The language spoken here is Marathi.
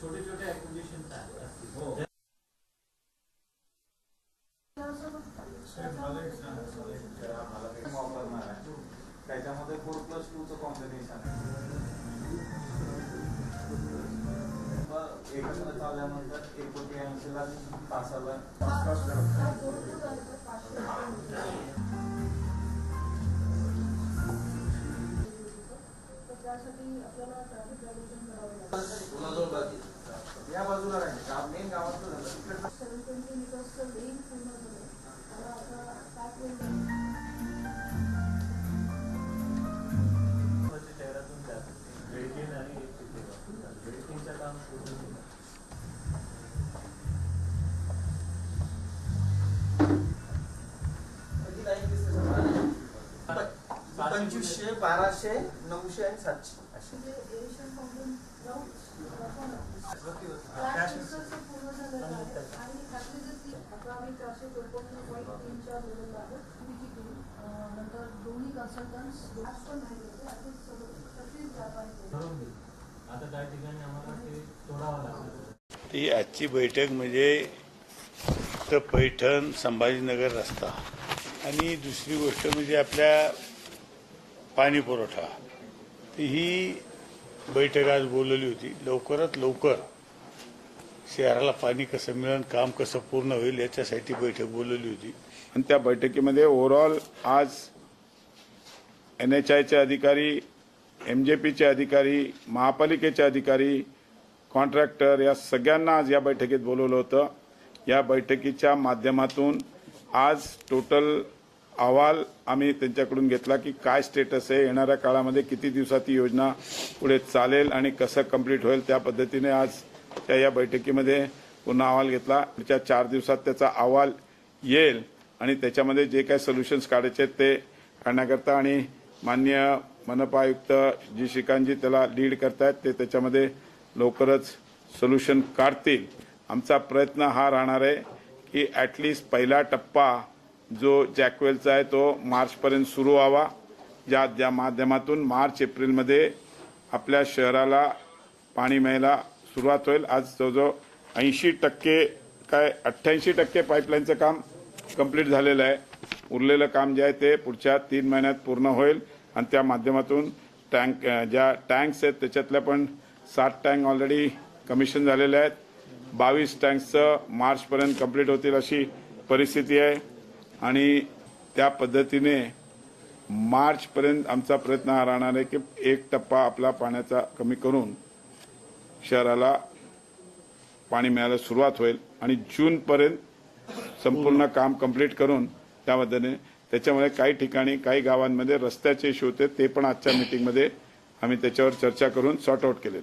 छोटे छोटे ऍक्विजिशन्स असतील. हो. वापरणार त्याच्यामध्ये फोर प्लस टू टूचं कॉम्बिनेशन आहे. एकत्र चालल्यानंतर एकोटी ऐंशीला तासाला आता काही ठिकाणी आम्हाला ते तोडावं लागलं. ती आजची बैठक म्हणजे तर पैठण संभाजीनगर रस्ता. आणि दुसरी गोष्ट म्हणजे आपल्या पाणी पुरवठा. ही बैठक आज बोलवली होती. लवकरात लवकर शहराला पाणी कसं मिळेल काम कसं पूर्ण होईल याच्यासाठी बैठक बोलवली होती. आणि त्या बैठकीमध्ये ओव्हरऑल आज एन एच आयचे अधिकारी एम जे पीचे अधिकारी महापालिकेचे अधिकारी कॉन्ट्रॅक्टर या सगळ्यांना आज या बैठकीत बोलवलं होतं. या बैठकीच्या माध्यमातून आज टोटल अहवाल आम्ही त्यांच्याकडून घेतला की काय स्टेटस आहे येणाऱ्या काळामध्ये किती दिवसात ही योजना पुढे चालेल आणि कसं कंप्लीट होईल त्या पद्धतीने आज त्या या बैठकीमध्ये पुन्हा अहवाल घेतला. पुढच्या चार दिवसात त्याचा अहवाल येईल आणि त्याच्यामध्ये जे काही सोल्युशन्स काढायचे आहेत ते काढण्याकरता आणि मान्य मनपा आयुक्त जी श्रीकांतजी त्याला लीड करतायत ते त्याच्यामध्ये लवकरच सोल्युशन काढतील. आमचा प्रयत्न हा राहणार आहे की ॲटलिस्ट पहिला टप्पा जो जॅकवेलचा आहे तो मार्चपर्यंत सुरू व्हावा. ज्या ज्या माध्यमातून मार्च एप्रिलमध्ये आपल्या शहराला पाणी मिळायला सुरुवात होईल. आज जवळजवळ ऐंशी टक्के काय अठ्ठ्याऐंशी टक्के पाईपलाईनचं काम कंप्लीट झालेलं आहे. उरलेलं काम जे आहे ते पुढच्या तीन महिन्यात पूर्ण होईल. आणि त्या माध्यमातून टँक ज्या टँक्स आहेत त्याच्यातल्या पण सात टँक ऑलरेडी कमिशन झालेल्या आहेत. बावीस टँक्सचं मार्चपर्यंत कंप्लीट होतील अशी परिस्थिती आहे. आणि त्या पद्धतीने मार्चपर्यंत आमचा प्रयत्न हा राहणार आहे की एक टप्पा आपला पाण्याचा कमी करून शहराला पाणी मिळायला सुरुवात होईल आणि जूनपर्यंत संपूर्ण काम कंप्लीट करून त्यामध्ये त्याच्यामुळे काही ठिकाणी काही गावांमध्ये रस्त्याचे इश्यू होते ते पण आजच्या मिटिंगमध्ये आम्ही त्याच्यावर चर्चा करून सॉर्ट आऊट केलेले.